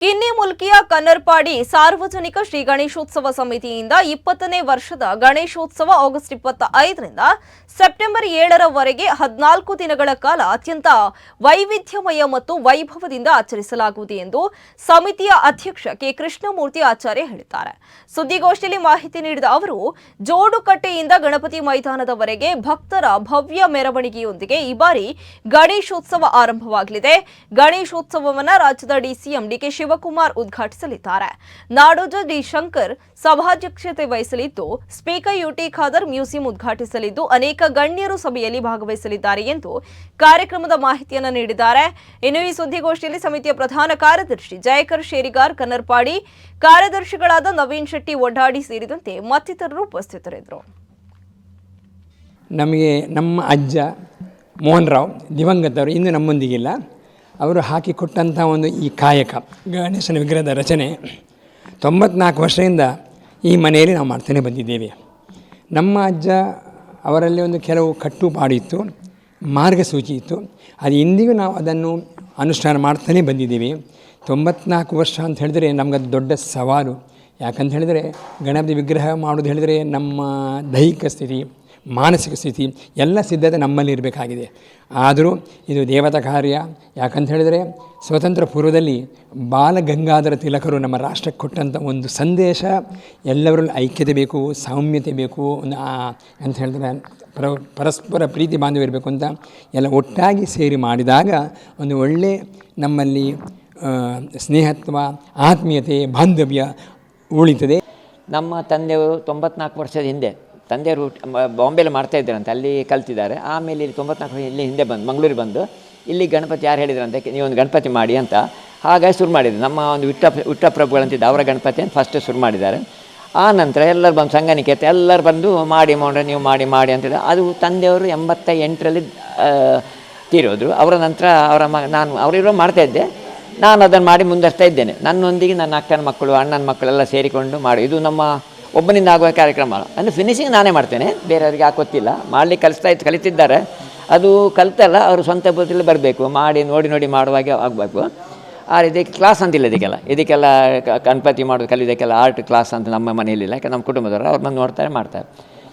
mungkin ಮುಲ್ಕಿಯ Kannarpady ಸಾರ್ವಜನಿಕ ಶ್ರೀ ಗಣೇಶೋತ್ಸವ ಸಮಿತಿಯಿಂದ ಇಪ್ಪತ್ತನೇ ವರ್ಷದ ಗಣೇಶೋತ್ಸವ ಆಗಸ್ಟ್ ಇಪ್ಪತ್ತ ಐದರಿಂದ ಸೆಪ್ಟೆಂಬರ್ ಏಳರವರೆಗೆ ಹದಿನಾಲ್ಕು ದಿನಗಳ ಕಾಲ ಅತ್ಯಂತ ವೈವಿಧ್ಯಮಯ ಮತ್ತು ವೈಭವದಿಂದ ಆಚರಿಸಲಾಗುವುದು ಎಂದು ಸಮಿತಿಯ ಅಧ್ಯಕ್ಷ ಕೆ ಕೃಷ್ಣಮೂರ್ತಿ ಆಚಾರ್ಯ ಹೇಳಿದ್ದಾರೆ. ಸುದ್ದಿಗೋಷ್ಠಿಯಲ್ಲಿ ಮಾಹಿತಿ ನೀಡಿದ ಅವರು ಜೋಡುಕಟ್ಟೆಯಿಂದ ಗಣಪತಿ ಮೈದಾನದವರೆಗೆ ಭಕ್ತರ ಭವ್ಯ ಮೆರವಣಿಗೆಯೊಂದಿಗೆ ಈ ಬಾರಿ ಗಣೇಶೋತ್ಸವ ಆರಂಭವಾಗಲಿದೆ. ಗಣೇಶೋತ್ಸವವನ್ನು ರಾಜ್ಯದ ಡಿಸಿಎಂ ಡಿಕೆ ಶಿವಕುಮಾರ್ ಉದ್ಘಾಟಿಸಲಿದ್ದಾರೆ. ನಾಡೋಜ ಡಿ ಶಂಕರ್ ಸಭಾಧ್ಯಕ್ಷತೆ ವಹಿಸಲಿದ್ದು, ಸ್ಪೀಕರ್ ಯುಟಿ ಖಾದರ್ ಮ್ಯೂಸಿಯಂ ಉದ್ಘಾಟಿಸಲಿದ್ದು, ಅನೇಕ ಗಣ್ಯರು ಸಭೆಯಲ್ಲಿ ಭಾಗವಹಿಸಲಿದ್ದಾರೆ ಎಂದು ಕಾರ್ಯಕ್ರಮದ ಮಾಹಿತಿಯನ್ನು ನೀಡಿದ್ದಾರೆ. ಇನ್ನು ಈ ಸುದ್ದಿಗೋಷ್ಠಿಯಲ್ಲಿ ಸಮಿತಿಯ ಪ್ರಧಾನ ಕಾರ್ಯದರ್ಶಿ ಜಯಕರ್ ಶೇರಿಗಾರ್ ಕನ್ನರ್ಪಾಡಿ ಕಾರ್ಯದರ್ಶಿಗಳಾದ ನವೀನ್ ಶೆಟ್ಟಿ ಒಡ್ಡಾಡಿ ಸೇರಿದಂತೆ ಮತ್ತಿತರರು ಉಪಸ್ಥಿತರಿದ್ದರು. ನಮಗೆ ನಮ್ಮ ಅಜ್ಜ ಮೋಹನ್ ರಾವ್ ದಿವಂಗತವರು ಇಂದು ನಮ್ಮೊಂದಿಗಿಲ್ಲ. ಅವರು ಹಾಕಿಕೊಟ್ಟಂಥ ಒಂದು ಈ ಕಾಯಕ, ಗಣೇಶನ ವಿಗ್ರಹದ ರಚನೆ ತೊಂಬತ್ನಾಲ್ಕು ವರ್ಷದಿಂದ ಈ ಮನೆಯಲ್ಲಿ ನಾವು ಮಾಡ್ತಾನೆ ಬಂದಿದ್ದೇವೆ. ನಮ್ಮ ಅಜ್ಜ ಅವರಲ್ಲಿ ಒಂದು ಕೆಲವು ಕಟ್ಟುಪಾಡಿತ್ತು ಮಾರ್ಗಸೂಚಿ ಇತ್ತು. ಅದು ಇಂದಿಗೂ ನಾವು ಅದನ್ನು ಅನುಷ್ಠಾನ ಮಾಡ್ತಾನೆ ಬಂದಿದ್ದೀವಿ. ತೊಂಬತ್ನಾಲ್ಕು ವರ್ಷ ಅಂತ ಹೇಳಿದರೆ ನಮಗದು ದೊಡ್ಡ ಸವಾಲು. ಯಾಕಂತ ಹೇಳಿದರೆ ಗಣಪತಿ ವಿಗ್ರಹ ಮಾಡೋದು ಹೇಳಿದರೆ ನಮ್ಮ ದೈಹಿಕ ಸ್ಥಿತಿ ಮಾನಸಿಕ ಸ್ಥಿತಿ ಎಲ್ಲ ಸಿದ್ಧತೆ ನಮ್ಮಲ್ಲಿ ಇರಬೇಕಾಗಿದೆ. ಆದರೂ ಇದು ದೇವತಾ ಕಾರ್ಯ. ಯಾಕಂತ ಹೇಳಿದರೆ ಸ್ವತಂತ್ರ ಪೂರ್ವದಲ್ಲಿ ಬಾಲಗಂಗಾಧರ ತಿಲಕರು ನಮ್ಮ ರಾಷ್ಟ್ರಕ್ಕೆ ಕೊಟ್ಟಂಥ ಒಂದು ಸಂದೇಶ ಎಲ್ಲವರಲ್ಲೂ ಐಕ್ಯತೆ ಬೇಕು, ಸೌಮ್ಯತೆ ಬೇಕು, ಒಂದು ಅಂತ ಹೇಳಿದ್ರೆ ಪರ, ಪರಸ್ಪರ ಪ್ರೀತಿ ಬಾಂಧವ್ಯ ಇರಬೇಕು ಅಂತ ಎಲ್ಲ ಒಟ್ಟಾಗಿ ಸೇರಿ ಮಾಡಿದಾಗ ಒಂದು ಒಳ್ಳೆ ನಮ್ಮಲ್ಲಿ ಸ್ನೇಹತ್ವ, ಆತ್ಮೀಯತೆ, ಬಾಂಧವ್ಯ ಉಳಿತದೆ. ನಮ್ಮ ತಂದೆಯವರು ತೊಂಬತ್ನಾಲ್ಕು ವರ್ಷದ ಹಿಂದೆ ತಂದೆಯವರು ಬಾಂಬೆಲಿ ಮಾಡ್ತಾ ಇದ್ದಾರಂತೆ, ಅಲ್ಲಿ ಕಲ್ತಿದ್ದಾರೆ. ಆಮೇಲೆ ಇಲ್ಲಿ ತೊಂಬತ್ನಾಲ್ಕು ಇಲ್ಲಿ ಹಿಂದೆ ಬಂದು, ಮಂಗಳೂರಿಗೆ ಬಂದು, ಇಲ್ಲಿ ಗಣಪತಿ ಯಾರು ಹೇಳಿದ್ರಂತೆ, ನೀವೊಂದು ಗಣಪತಿ ಮಾಡಿ ಅಂತ. ಹಾಗಾಗಿ ಶುರು ಮಾಡಿದ್ರು. ನಮ್ಮ ಒಂದು ವಿಟ್ಟ ವಿಟ್ಟಪ್ರಭುಗಳಂತಿದ್ದ ಅವರ ಗಣಪತಿ ಅಂತ ಫಸ್ಟ್ ಶುರು ಮಾಡಿದ್ದಾರೆ. ಆ ನಂತರ ಎಲ್ಲರೂ ಬಂದು ಸಂಘನಿಕೇತ ಎಲ್ಲರೂ ಬಂದು ಮಾಡಿ ಮಾಡ್ರೆ ನೀವು ಮಾಡಿ ಮಾಡಿ ಅಂತಿದ್ದ. ಅದು ತಂದೆಯವರು ಎಂಬತ್ತ ಎಂಟರಲ್ಲಿ ತೀರೋದ್ರು. ಅವರ ನಂತರ ಅವರ ಮ, ನಾನು ಅವರಿರೋ ಮಾಡ್ತಾ ಇದ್ದೆ. ನಾನು ಅದನ್ನು ಮಾಡಿ ಮುಂದರ್ತಾ ಇದ್ದೇನೆ. ನನ್ನೊಂದಿಗೆ ನನ್ನ ಅಕ್ಕನ ಮಕ್ಕಳು, ಅಣ್ಣನ ಮಕ್ಕಳೆಲ್ಲ ಸೇರಿಕೊಂಡು ಮಾಡಿ. ಇದು ನಮ್ಮ ಒಬ್ಬನಿಂದ ಆಗುವ ಕಾರ್ಯಕ್ರಮ. ಅಂದರೆ ಫಿನಿಶಿಂಗ್ ನಾನೇ ಮಾಡ್ತೇನೆ. ಬೇರೆಯವರಿಗೆ ಗೊತ್ತಿಲ್ಲ. ಮಾಡಲಿಕ್ಕೆ ಕಲಿಸ್ತಾ ಇತ್ತು ಕಲಿತಿದ್ದಾರೆ. ಅದು ಕಲಿತಲ್ಲ ಅವರು ಸ್ವಂತ ಬುದ್ಧಿಯಲ್ಲಿ ಬರಬೇಕು. ಮಾಡಿ, ನೋಡಿ ನೋಡಿ ಮಾಡುವಾಗೆ ಆಗಬೇಕು. ಆ ಇದಕ್ಕೆ ಕ್ಲಾಸ್ ಅಂತಿಲ್ಲ ಇದಕ್ಕೆಲ್ಲ. ಇದಕ್ಕೆಲ್ಲ ಗಣಪತಿ ಮಾಡೋದು, ಕಲಿಯೋದಕ್ಕೆಲ್ಲ ಆರ್ಟ್ ಕ್ಲಾಸ್ ಅಂತ ನಮ್ಮ ಮನೆಯಲ್ಲಿಲ್ಲ. ಯಾಕೆ ನಮ್ಮ ಕುಟುಂಬದವರು ಅವ್ರು ಬಂದು ನೋಡ್ತಾರೆ, ಮಾಡ್ತಾರೆ.